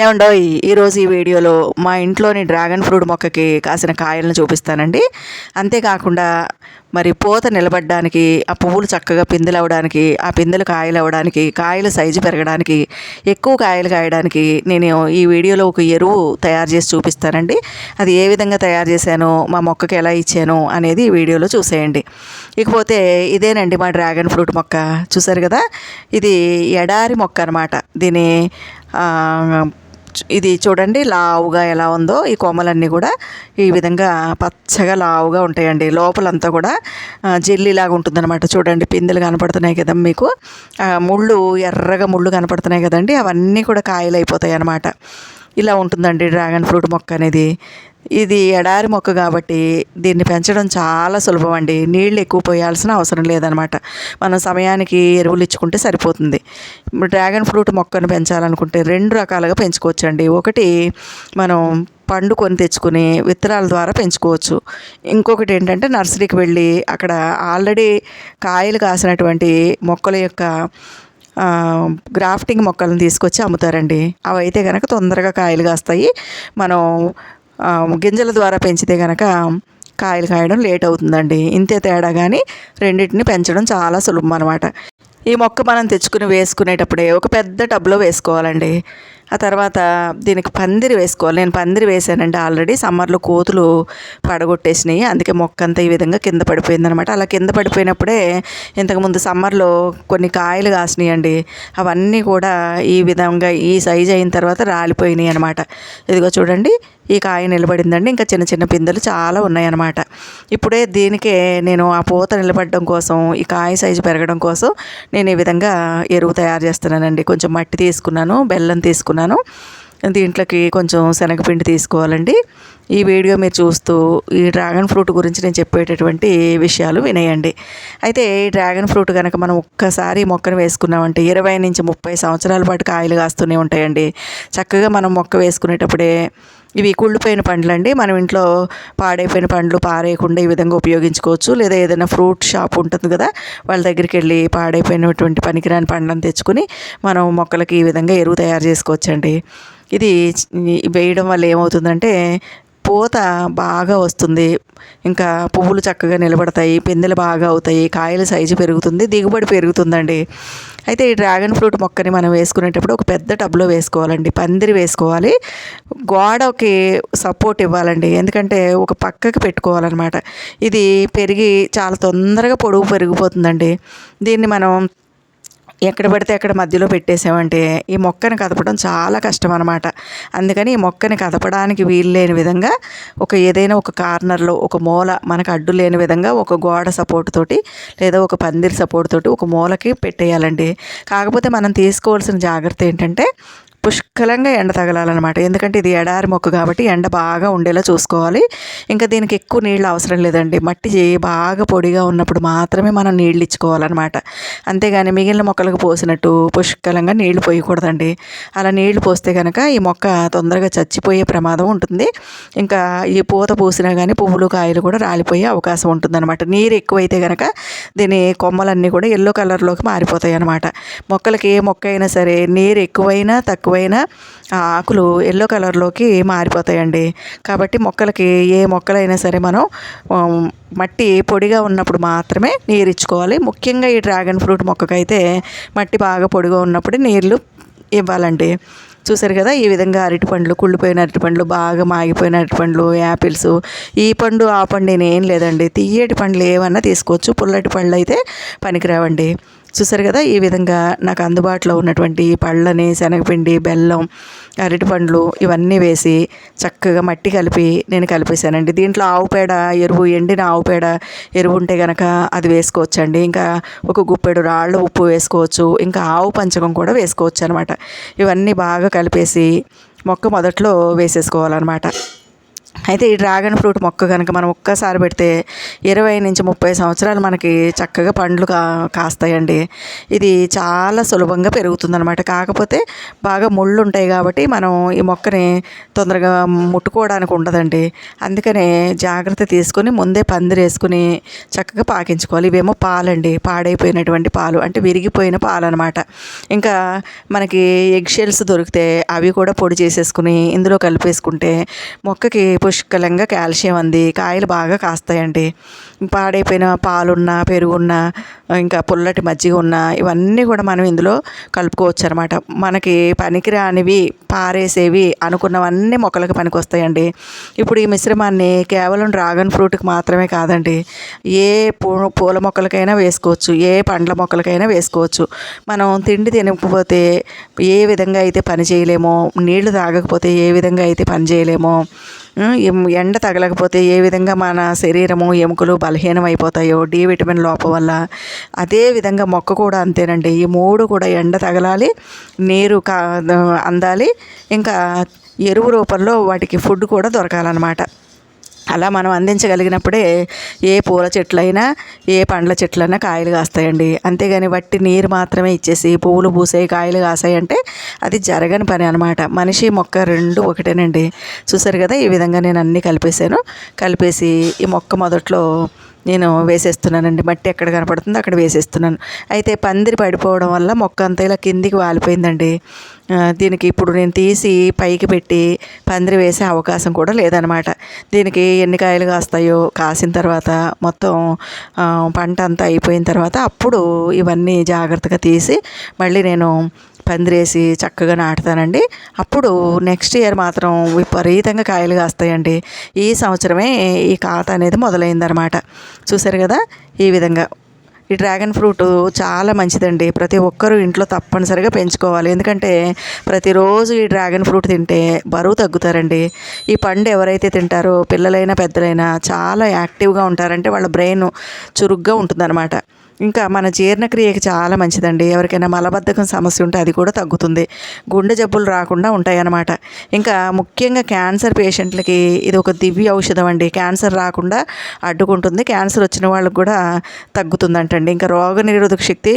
ఏమండో ఈరోజు ఈ వీడియోలో మా ఇంట్లోని డ్రాగన్ ఫ్రూట్ మొక్కకి కాసిన కాయలను చూపిస్తానండి. అంతేకాకుండా మరి పూత నిలబడడానికి ఆ పువ్వులు చక్కగా పిందెలు అవ్వడానికి ఆ పిందెలు కాయలు అవ్వడానికి కాయల సైజు పెరగడానికి ఎక్కువ కాయలు కాయడానికి నేను ఈ వీడియోలో ఒక ఎరువు తయారు చేసి చూపిస్తానండి. అది ఏ విధంగా తయారు చేశాను మా మొక్కకి ఎలా ఇచ్చాను అనేది ఈ వీడియోలో చూసేయండి. ఇకపోతే ఇదేనండి మా డ్రాగన్ ఫ్రూట్ మొక్క. చూసారు కదా? ఇది ఎడారి మొక్క అనమాట దీని ఇది చూడండి లావుగా ఎలా ఉందో ఈ కొమ్మలన్నీ కూడా ఈ విధంగా పచ్చగా లావుగా ఉంటాయండి. లోపలంతా కూడా జెల్లీలాగా ఉంటుందన్నమాట. చూడండి పిందెలు కనపడుతున్నాయి కదా మీకు. ముళ్ళు ఎర్రగా ముళ్ళు కనపడుతున్నాయి కదండి. అవన్నీ కూడా కాయలు అయిపోతాయి అన్నమాట ఇలా ఉంటుందండి డ్రాగన్ ఫ్రూట్ మొక్క అనేది. ఇది ఎడారి మొక్క కాబట్టి దీన్ని పెంచడం చాలా సులభం అండి. నీళ్ళు ఎక్కువ పోయాల్సిన అవసరం లేదనమాట. మనం సమయానికి ఎరువులు ఇచ్చుకుంటే సరిపోతుంది. డ్రాగన్ ఫ్రూట్ మొక్కను పెంచాలనుకుంటే రెండు రకాలుగా పెంచుకోవచ్చండి. ఒకటి మనం పండు కొని తెచ్చుకుని విత్తనాల ద్వారా పెంచుకోవచ్చు. ఇంకొకటి ఏంటంటే నర్సరీకి వెళ్ళి అక్కడ ఆల్రెడీ కాయలు కాసినటువంటి మొక్కల యొక్క గ్రాఫ్టింగ్ మొక్కలను తీసుకొచ్చి అమ్ముతారండి. అవి అయితే కనుక తొందరగా కాయలు కాస్తాయి. మనం గింజల ద్వారా పెంచితే కనుక కాయలు కాయడం లేట్ అవుతుందండి. ఇంతే తేడా కానీ రెండింటిని పెంచడం చాలా సులభం అనమాట ఈ మొక్క మనం తెచ్చుకుని వేసుకునేటప్పుడే ఒక పెద్ద టబ్లో వేసుకోవాలండి. ఆ తర్వాత దీనికి పందిరి వేసుకోవాలి. నేను పందిరి వేసానండి ఆల్రెడీ. సమ్మర్లో కోతులు పడగొట్టేసినాయి. అందుకే మొక్క అంతా ఈ విధంగా కింద పడిపోయిందనమాట అలా కింద పడిపోయినప్పుడే ఇంతకుముందు సమ్మర్లో కొన్ని కాయలు కాసినాయండి. అవన్నీ కూడా ఈ విధంగా ఈ సైజ్ అయిన తర్వాత రాలిపోయినాయి అనమాట ఇదిగో చూడండి. ఈ కాయ నిలబడిందండి. ఇంకా చిన్న చిన్న పిందెలు చాలా ఉన్నాయన్నమాట. ఇప్పుడే దీనికే నేను ఆ పూత నిలబడడం కోసం ఈ కాయ సైజు పెరగడం కోసం నేను ఈ విధంగా ఎరువు తయారు చేస్తున్నానండి. కొంచెం మట్టి తీసుకున్నాను బెల్లం తీసుకున్నాను. దీంట్లోకి కొంచెం శనగపిండి తీసుకోవాలండి. ఈ వీడియో మీరు చూస్తూ ఈ డ్రాగన్ ఫ్రూట్ గురించి నేను చెప్పేటటువంటి విషయాలు వినేయండి. అయితే ఈ డ్రాగన్ ఫ్రూట్ కనుక మనం ఒక్కసారి మొక్కను వేసుకున్నామంటే ఇరవై నుంచి ముప్పై సంవత్సరాల పాటు కాయలు కాస్తూనే ఉంటాయండి. చక్కగా మనం మొక్క వేసుకునేటప్పుడే ఇవి కుళ్ళిపోయిన పండ్లు అండి మనం ఇంట్లో పాడైపోయిన పండ్లు పారేయకుండా ఈ విధంగా ఉపయోగించుకోవచ్చు. లేదా ఏదైనా ఫ్రూట్ షాప్ ఉంటుంది కదా వాళ్ళ దగ్గరికి వెళ్ళి పాడైపోయినటువంటి పనికిరాని పండ్లను తెచ్చుకుని మనం మొక్కలకి ఈ విధంగా ఎరువు తయారు చేసుకోవచ్చండి. ఇది వేయడం వల్ల ఏమవుతుందంటే పూత బాగా వస్తుంది. ఇంకా పువ్వులు చక్కగా నిలబడతాయి పిందెలు బాగా అవుతాయి కాయల సైజు పెరుగుతుంది దిగుబడి పెరుగుతుందండి. అయితే ఈ డ్రాగన్ ఫ్రూట్ మొక్కని మనం వేసుకునేటప్పుడు ఒక పెద్ద టబ్లో వేసుకోవాలండి. పందిరి వేసుకోవాలి. గోడకి సపోర్ట్ ఇవ్వాలండి. ఎందుకంటే ఒక పక్కకి పెట్టుకోవాలన్నమాట. ఇది పెరిగి చాలా తొందరగా పొడుగు పెరిగిపోతుందండి. దీన్ని మనం ఎక్కడ పడితే అక్కడ మధ్యలో పెట్టేసామంటే ఈ మొక్కని కదపడం చాలా కష్టం అనమాట అందుకని ఈ మొక్కని కదపడానికి వీలు లేని విధంగా ఒక ఏదైనా ఒక కార్నర్లో ఒక మూల మనకు అడ్డు లేని విధంగా ఒక గోడ సపోర్ట్ తోటి లేదా ఒక పందిరి సపోర్ట్ తోటి ఒక మూలకి పెట్టేయాలండి. కాకపోతే మనం తీసుకోవాల్సిన జాగ్రత్త ఏంటంటే పుష్కలంగా ఎండ తగలాలన్నమాట. ఎందుకంటే ఇది ఎడారి మొక్క కాబట్టి ఎండ బాగా ఉండేలా చూసుకోవాలి. ఇంకా దీనికి ఎక్కువ నీళ్ళు అవసరం లేదండి. మట్టి బాగా పొడిగా ఉన్నప్పుడు మాత్రమే మనం నీళ్ళు ఇచ్చుకోవాలన్నమాట అంతేగాని మిగిలిన మొక్కలకు పోసినట్టు పుష్కలంగా నీళ్ళు పోయకూడదండి. అలా నీళ్ళు పోస్తే కనుక ఈ మొక్క తొందరగా చచ్చిపోయే ప్రమాదం ఉంటుంది. ఇంకా ఈ పూత పూసినా కానీ పువ్వులు కాయలు కూడా రాలిపోయే అవకాశం ఉంటుందన్నమాట. నీరు ఎక్కువైతే కనుక దీని కొమ్మలన్నీ కూడా ఎల్లో కలర్లోకి మారిపోతాయి అన్నమాట మొక్కలకి ఏ మొక్క అయినా సరే నీరు ఎక్కువైనా తక్కువ ఎక్కువైనా ఆ ఆకులు ఎల్లో కలర్లోకి మారిపోతాయండి. కాబట్టి మొక్కలకి ఏ మొక్కలైనా సరే మనం మట్టి పొడిగా ఉన్నప్పుడు మాత్రమే నీరు ఇచ్చుకోవాలి ముఖ్యంగా ఈ డ్రాగన్ ఫ్రూట్ మొక్కకైతే మట్టి బాగా పొడిగా ఉన్నప్పుడు నీళ్ళు ఇవ్వాలండి. చూసారు కదా ఈ విధంగా అరటి పండ్లు కుళ్ళిపోయిన అరటి పండ్లు బాగా మాగిపోయిన అరటి పండ్లు యాపిల్స్ ఈ పండు ఆ పండు అని ఏం లేదండి. తీయటి పండ్లు ఏమన్నా తీసుకోవచ్చు. పుల్లటి పండ్లు అయితే పనికిరావండి. చూసారు కదా ఈ విధంగా నాకు అందుబాటులో ఉన్నటువంటి పళ్ళని శనగపిండి బెల్లం అరటి పండ్లు ఇవన్నీ వేసి చక్కగా మట్టి కలిపి నేను కలిపేశానండి. దీంట్లో ఆవు పేడ ఎరువు ఎండిన ఆవు పేడ ఎరువు ఉంటే కనుక అది వేసుకోవచ్చండి. ఇంకా ఒక గుప్పెడు రాళ్ళ ఉప్పు వేసుకోవచ్చు ఇంకా ఆవు పంచకం కూడా వేసుకోవచ్చు అనమాట ఇవన్నీ బాగా కలిపేసి మొక్క మొదట్లో వేసేసుకోవాలన్నమాట అయితే ఈ డ్రాగన్ ఫ్రూట్ మొక్క కనుక మనం ఒక్కసారి పెడితే ఇరవై నుంచి ముప్పై సంవత్సరాలు మనకి చక్కగా పండ్లు కా కాస్తాయండి. ఇది చాలా సులభంగా పెరుగుతుందనమాట కాకపోతే బాగా ముళ్ళు ఉంటాయి కాబట్టి మనం ఈ మొక్కని తొందరగా ముట్టుకోవడానికి ఉండదండి. అందుకనే జాగ్రత్త తీసుకొని ముందే పందిరేసుకుని చక్కగా పాకించుకోవాలి. ఇవేమో పాలండి పాడైపోయినటువంటి పాలు అంటే విరిగిపోయిన పాలు అనమాట ఇంకా మనకి ఎగ్ షెల్స్ దొరికితే అవి కూడా పొడి చేసేసుకుని ఇందులో కలిపేసుకుంటే మొక్కకి పుష్కలంగా కాల్షియం అంది. కాయలు బాగా కాస్తాయండి. పాడైపోయిన పాలున్నా పెరుగున్నా ఇంకా పుల్లటి మజ్జిగ ఉన్న ఇవన్నీ కూడా మనం ఇందులో కలుపుకోవచ్చు అనమాట మనకి పనికిరానివి పారేసేవి అనుకున్నవన్నీ మొక్కలకు పనికొస్తాయండి. ఇప్పుడు ఈ మిశ్రమాన్ని కేవలం డ్రాగన్ ఫ్రూట్కి మాత్రమే కాదండి. ఏ పూ పూల మొక్కలకైనా వేసుకోవచ్చు ఏ పండ్ల మొక్కలకైనా వేసుకోవచ్చు. మనం తిండి తినకపోతే ఏ విధంగా అయితే పని చేయలేమో నీళ్ళు తాగకపోతే ఏ విధంగా అయితే పని చేయలేమో ఎండ తగలకపోతే ఏ విధంగా మన శరీరము ఎముకలు బలహీనం అయిపోతాయో డి విటమిన్ లోపం వల్ల అదే విధంగా మొక్క కూడా అంతేనండి. ఈ మూడు కూడా ఎండ తగలాలి నీరు కా అందాలి ఇంకా ఎరువు రూపంలో వాటికి ఫుడ్ కూడా దొరకాలన్నమాట. అలా మనం అందించగలిగినప్పుడే ఏ పూల చెట్లైనా ఏ పండ్ల చెట్లైనా కాయలు కాస్తాయండి. అంతేగాని వట్టి నీరు మాత్రమే ఇచ్చేసి పువ్వులు పూసే కాయలు కాసాయంటే అది జరగని పని అనమాట మనిషి మొక్క రెండు ఒకటేనండి. చూసారు కదా ఈ విధంగా నేను అన్నీ కలిపేసాను కలిపేసి ఈ మొక్క మొదట్లో నేను వేసేస్తున్నానండి. మట్టి ఎక్కడ కనపడుతుందో అక్కడ వేసేస్తున్నాను. అయితే పందిరి పడిపోవడం వల్ల మొక్క అంతా ఇలా కిందికి వాలిపోయిందండి. దీనికి ఇప్పుడు నేను తీసి పైకి పెట్టి పందిరి వేసే అవకాశం కూడా లేదనమాట. దీనికి ఎన్ని కాయలు కాస్తాయో కాసిన తర్వాత మొత్తం పంట అంతా అయిపోయిన తర్వాత అప్పుడు ఇవన్నీ జాగ్రత్తగా తీసి మళ్ళీ నేను పందిరేసి చక్కగా నాటుతానండి. అప్పుడు నెక్స్ట్ ఇయర్ మాత్రం విపరీతంగా కాయలు కాస్తాయండి. ఈ సంవత్సరమే ఈ కాత అనేది మొదలైందనమాట. చూసారు కదా? ఈ విధంగా. ఈ డ్రాగన్ ఫ్రూట్ చాలా మంచిదండి. ప్రతి ఒక్కరూ ఇంట్లో తప్పనిసరిగా పెంచుకోవాలి. ఎందుకంటే ప్రతిరోజు ఈ డ్రాగన్ ఫ్రూట్ తింటే బరువు తగ్గుతారండి. ఈ పండు ఎవరైతే తింటారో పిల్లలైనా పెద్దలైనా చాలా యాక్టివ్గా ఉంటారంటే వాళ్ళ బ్రెయిన్ చురుగ్గా ఉంటుందన్నమాట ఇంకా మన జీర్ణక్రియకి చాలా మంచిదండి. ఎవరికైనా మలబద్ధకం సమస్య ఉంటే అది కూడా తగ్గుతుంది. గుండె జబ్బులు రాకుండా ఉంటాయన్నమాట. ఇంకా ముఖ్యంగా క్యాన్సర్ పేషెంట్లకి ఇది ఒక దివ్య ఔషధం అండి. క్యాన్సర్ రాకుండా అడ్డుకుంటుంది. క్యాన్సర్ వచ్చిన వాళ్ళకి కూడా తగ్గుతుందంటండి. ఇంకా రోగ నిరోధక శక్తి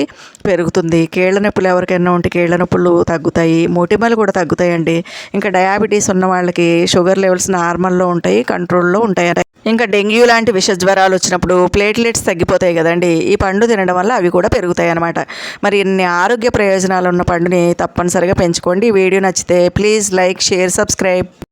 పెరుగుతుంది. కీళ్ళ నొప్పులు ఎవరికైనా ఉంటే కీళ్ళ నొప్పులు తగ్గుతాయి. మొటిమలు కూడా తగ్గుతాయండి. ఇంకా డయాబెటీస్ ఉన్న వాళ్ళకి షుగర్ లెవెల్స్ నార్మల్లో ఉంటాయి కంట్రోల్లో ఉంటాయి ఇంకా డెంగ్యూ లాంటి విష జ్వరాలు వచ్చినప్పుడు ప్లేట్లెట్స్ తగ్గిపోతాయి కదండి. ఈ పండు తినడం వల్ల అవి కూడా పెరుగుతాయి అన్నమాట. మరి ఇన్ని ఆరోగ్య ప్రయోజనాలు ఉన్న పండుని తప్పనిసరిగా పెంచుకోండి. ఈ వీడియో నచ్చితే ప్లీజ్ లైక్ షేర్ సబ్స్క్రైబ్.